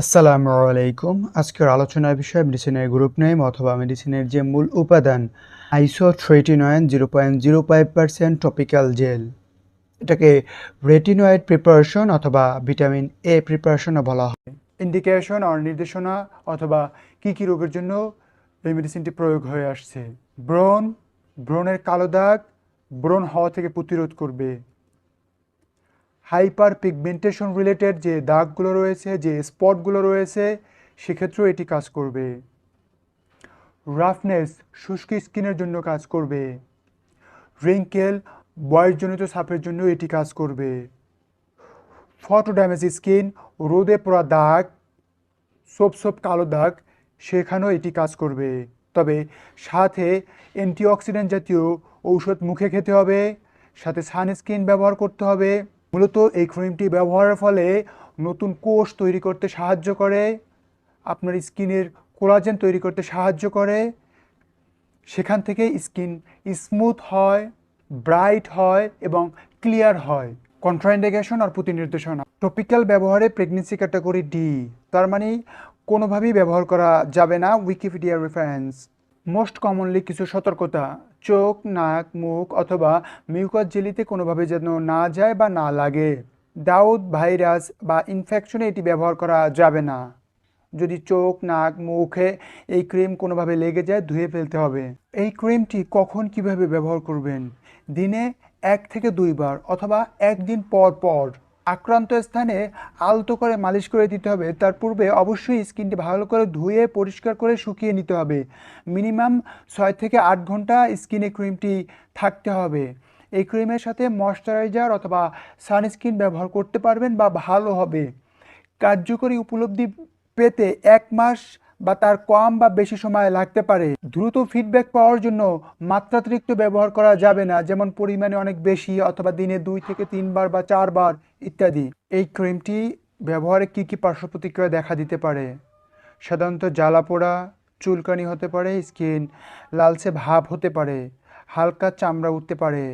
আসসালামু আলাইকুম। আজকের আলোচনার বিষয় মেডিসিনের গ্রুপ নেম অথবা মেডিসিনের যে মূল উপাদান isotretinoin zero point zero five percent topical gel. এটাকে রেটিনয়েড প্রিপারেশন অথবা ভিটামিন এ প্রিপারেশনও বলা হয়। ইন্ডিকেশন আর নির্দেশনা অথবা কী কী রোগের জন্য এই মেডিসিনটি প্রয়োগ হয়ে আসছে। ব্রণ, ব্রণের কালো দাগ, ব্রণ হওয়া থেকে প্রতিরোধ করবে। হাইপার পিগমেন্টেশন রিলেটেড যে দাগগুলো রয়েছে, যে স্পটগুলো রয়েছে, সেক্ষেত্রেও এটি কাজ করবে। রাফনেস শুষ্ক স্কিনের জন্য কাজ করবে। রিঙ্কেল বয়সজনিত সাপের জন্য এটি কাজ করবে। ফটো ড্যামেজ স্কিন, রোদে পড়া দাগ সোপ সোপ কালো দাগ, সেখানেও এটি কাজ করবে। তবে সাথে অ্যান্টিঅক্সিডেন্ট জাতীয় ঔষধ মুখে খেতে হবে, সাথে সানস্ক্রিন ব্যবহার করতে হবে। মূলত এই ক্রিমটি ব্যবহারের ফলে নতুন কোষ তৈরি করতে সাহায্য করে, আপনার স্কিনের কোলাজেন তৈরি করতে সাহায্য করে, সেখান থেকে স্কিন স্মুথ হয়, ব্রাইট হয় এবং ক্লিয়ার হয়। কন্ট্রাইন্ডিকেশন আর প্রতিনির্দেশনা। টপিক্যাল ব্যবহারে প্রেগনেন্সি ক্যাটাগরি ডি, তার মানে কোনোভাবেই ব্যবহার করা যাবে না, উইকিপিডিয়া রেফারেন্স। মোস্ট কমনলি কিছু সতর্কতা। চোখ, নাক, মুখ অথবা মিউকাস জেলিতে কোনোভাবে যেন না যায় বা না লাগে। দাউদ ভাইরাস বা ইনফেকশনে এটি ব্যবহার করা যাবে না। যদি চোখ, নাক, মুখে এই ক্রিম কোনোভাবে লেগে যায়, ধুয়ে ফেলতে হবে। এই ক্রিমটি কখন কীভাবে ব্যবহার করবেন? দিনে এক থেকে দুইবার অথবা একদিন পর পর। আক্রান্ত স্থানে আলতো করে মালিশ করে দিতে হবে। তার পূর্বে অবশ্যই স্কিনটি ভালো করে ধুয়ে পরিষ্কার করে শুকিয়ে নিতে হবে। মিনিমাম ছয় থেকে আট ঘণ্টা স্কিনে ক্রিমটি থাকতে হবে। এই ক্রিমের সাথে ময়শ্চারাইজার অথবা সানস্ক্রিন ব্যবহার করতে পারবেন বা ভালো হবে। কার্যকরী উপলব্ধি পেতে এক মাস বা তার কম বা বেশি সময় লাগতে পারে। দ্রুত ফিডব্যাক পাওয়ার জন্য মাত্রাতিরিক্ত ব্যবহার করা যাবে না, যেমন পরিমাণে অনেক বেশি অথবা দিনে দুই থেকে তিনবার বা চারবার ইত্যাদি। এই ক্রিমটি ব্যবহারে কী কী পার্শ্ব প্রতিক্রিয়া দেখা দিতে পারে? সাধারণত জ্বালা পোড়া, চুলকানি হতে পারে, স্কিন লালচে ভাব হতে পারে, হালকা চামড়া উঠতে পারে